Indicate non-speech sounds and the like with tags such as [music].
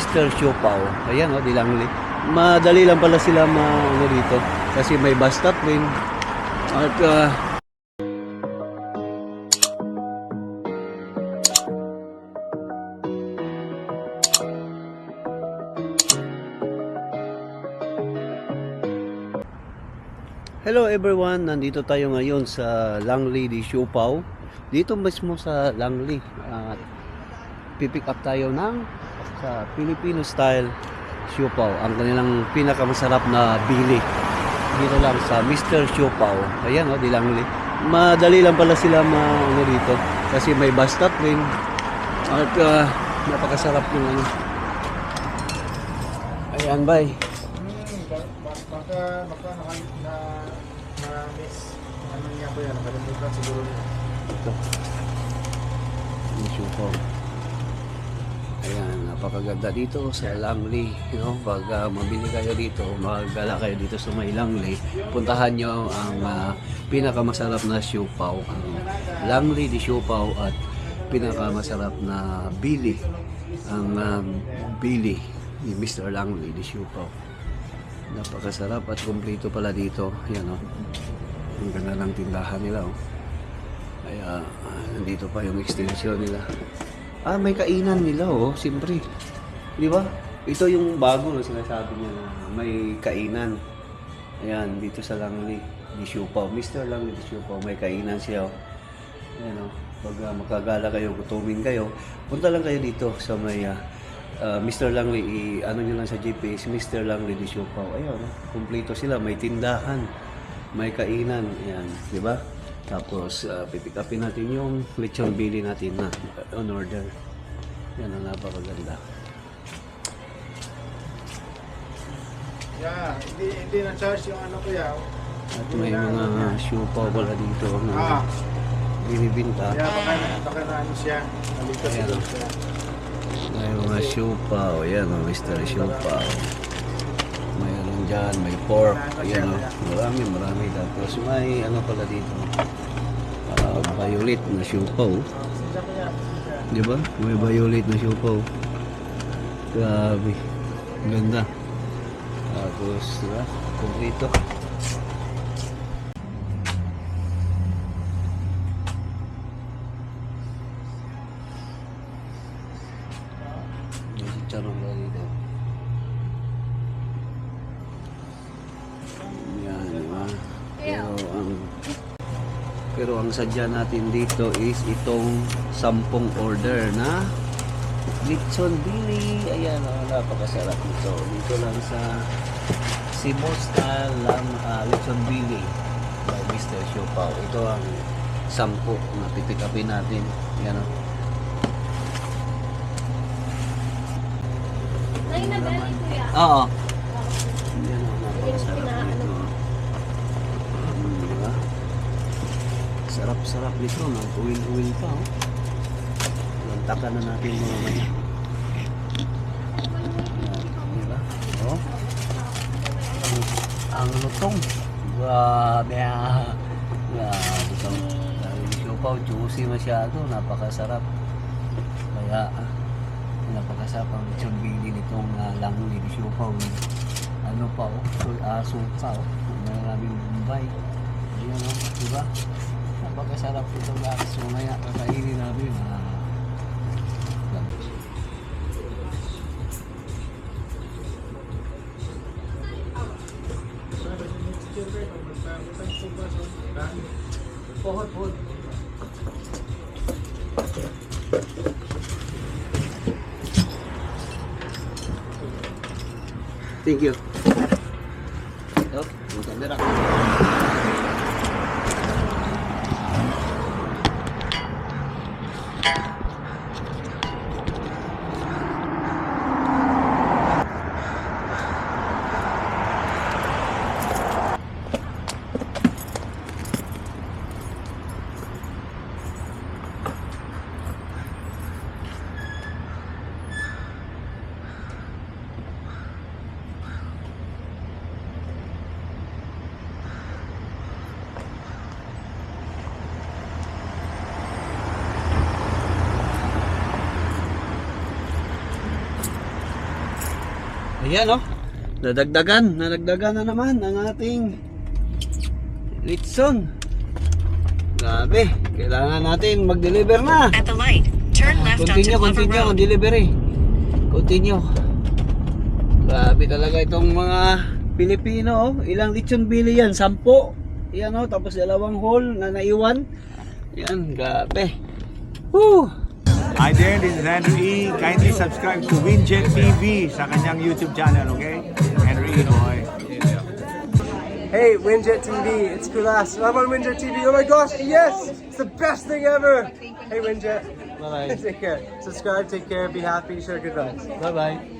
Mr. Siopaw. Ayan, oh, Dilangli. Madali lang pala sila ma ano dito kasi may bus stop rin. At ah, Hello everyone, nandito tayo ngayon sa Langley di Siopaw. Dito mismo sa Langley. At pipick up tayo ng sa Filipino style siopaw. Ang kanilang pinakamasarap na bili. Dito lang sa Mr. Siopaw. Ayan o, di Langley. Madali lang pala sila ma ano dito kasi may bus stop rin. At ah, napakasarap yung ano. Ayan, bye. Hmm, ba- ba- baka baka naka na na miss ano niya ko yan nakalimutan siguro. Ito. Yung siopaw. Ayan, napakaganda dito sa Langley. You know, pag ah, mabili kayo dito, magala kayo dito sa may Langley, puntahan nyo ang ah, pinakamasarap na siopaw. Ang Langley di siopaw at pinakamasarap na bili. Ang um, bili ni Mr. Langley di siopaw. Napakasarap at kumpleto pala dito. Yan o. Ang ganda ng tindahan nila oh. Kaya ah, nandito pa yung extension nila. Ah, may kainan nila oh, siyempre. Di ba? Ito yung bago na sinasabi niya na may kainan. Ayan, dito sa Langley, di Siopaw. Mr. Langley di Siopaw, may kainan siya oh. Ayan oh. Pag ah, makagala kayo, gutumin kayo, punta lang kayo dito sa may ah, ah, Mr. Langley, i- ano nyo lang sa GPS, Mr. Langley di Siopaw. Ayun, oh. kumpleto sila, may tindahan, may kainan, ayan, di ba? Tapos, uh, pipick upin natin yung lechon bili natin na on order. Yan ang napakaganda. Yeah, hindi hindi na charge yung ano ko ya. At may mga siopaw pala dito na Ah, binibinta. yeah, baka na baka na ano siya. Siguro siya. May mga siopaw. Ayan, mga Mr. Siopaw. Dyan, may pork. Ayan, oh. marami, marami. Tapos may ano pala dito. ah, violet na siopaw. Di ba? May violet na siopaw. Grabe. Ganda. Tapos, di ba? Kumplito. May chicharong ba dito? Pero ang sadya natin dito is itong sampung order na lechon bili. Ayan, oh, napakasarap nito. Dito lang sa Cebu style lam, ah, lechon bili by Mr. Siopaw. Ito ang sampu na pipikapin natin. Yan oh. Nay, nagali kuya. Oo. Yan oh, napakasarap nito. Mm, di ba? Sarap-sarap nito. Nag-uwil-uwil pa oh. Lantakan na natin mga maya. Di ba? Oh. Ang, ang lutong. Grabe ah. Grabe itong dahil siopaw, juicy masyado. Napakasarap. Kaya ah, napakasarap ang lechon bili nitong uh, langoy ni siopaw. Ano pa oh, sul aso pa oh. Maraming bumbay. Ayan oh, di ba? Napakasarap ito guys. So maya kakainin namin. Ah, Pohon, pohon. Thank you. Oh, yung camera. Ayan oh. Nadagdagan, nadagdagan na naman ang ating Litson. Grabe, kailangan natin mag-deliver na. At the light, turn left onto Continue, Glover continue ang Road. delivery. Continue. Grabe talaga itong mga Pilipino. Oh. Ilang lechon bili yan? Sampo. Yan oh, tapos dalawang hole na naiwan. Yan, grabe. Woo! Hi there, this is Andrew E. Kindly subscribe to Winjet TV sa kanyang YouTube channel, okay? Andrew E. Boy. Hey, Winjet TV, it's Kulas. I'm on Winjet TV. Oh my gosh, yes! It's the best thing ever! Hey, Winjet. Bye bye. [laughs] take care. Subscribe, take care, be happy, share good vibes. Bye-bye.